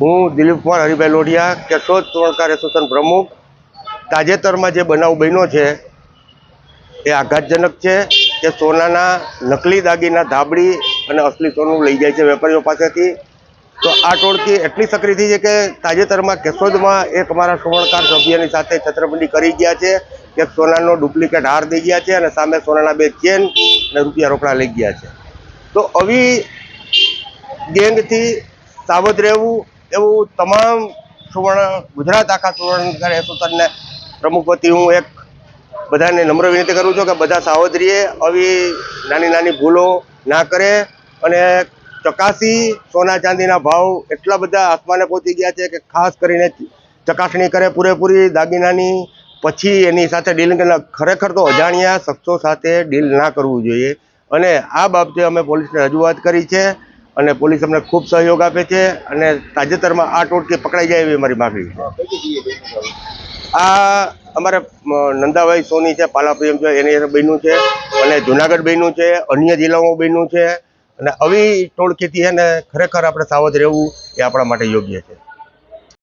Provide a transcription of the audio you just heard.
હું દિલીપ કુમાર, હરિભાઈ લોઢિયા, કેશોદ સુવર્ણકાર એસોસિએશન પ્રમુખ. તાજેતરમાં જે બનાવ બન્યો છે, એ આઘાતજનક છે કે સોનાના નકલી દાગીના ધાબળી અને અસલી સોનું લઈ જાય છે વેપારીઓ પાસેથી. તો આ ટોળકી એટલી સક્રિય થઈ છે કે તાજેતરમાં કેશોદમાં એક અમારા સુવર્ણકાર સભ્યની સાથે છત્રબંધી કરી ગયા છે કે સોનાનો ડુપ્લિકેટ હાર દઈ ગયા છે અને સામે સોનાના બે ચેન અને રૂપિયા રોકડા લઈ ગયા છે. તો આવી ગેંગથી સાવધ રહેવું એવું તમામ સુવર્ણ, ગુજરાત આખા સુવર્ણકાર એસોસિએશનને પ્રમુખ વતી હું એક બધાને નમ્ર વિનંતી કરું છું કે બધા સાવધ રહીએ આવી નાની નાની ભૂલો ના કરે અને ચકાસી સોના ચાંદીના ભાવ એટલા બધા આસમાને પહોંચી ગયા છે કે ખાસ કરીને ચકાસણી કરે પૂરેપૂરી દાગીનાની, પછી એની સાથે ડીલ કરે ખરેખર તો અજાણ્યા શખ્સો સાથે ડીલ ના કરવું જોઈએ. અને આ બાબતે અમે પોલીસને રજૂઆત કરી છે. અને પોલીસ અમને ખૂબ સહયોગ આપે છે અને તાજેતરમાં આ ટોટકી પકડાઈ જાય એવી અમારી માગણી છે. આ અમારે નંદાભાઈ સોની છે પાલાપ્રિયમ છે, એની બન્યું છે અને જુનાગઢ બન્યું છે, અન્ય જિલ્લાઓમાં બન્યું છે અને આવી ટોળકીથી એને ખરેખર આપણે સાવધ રહેવું એ આપણા માટે યોગ્ય છે.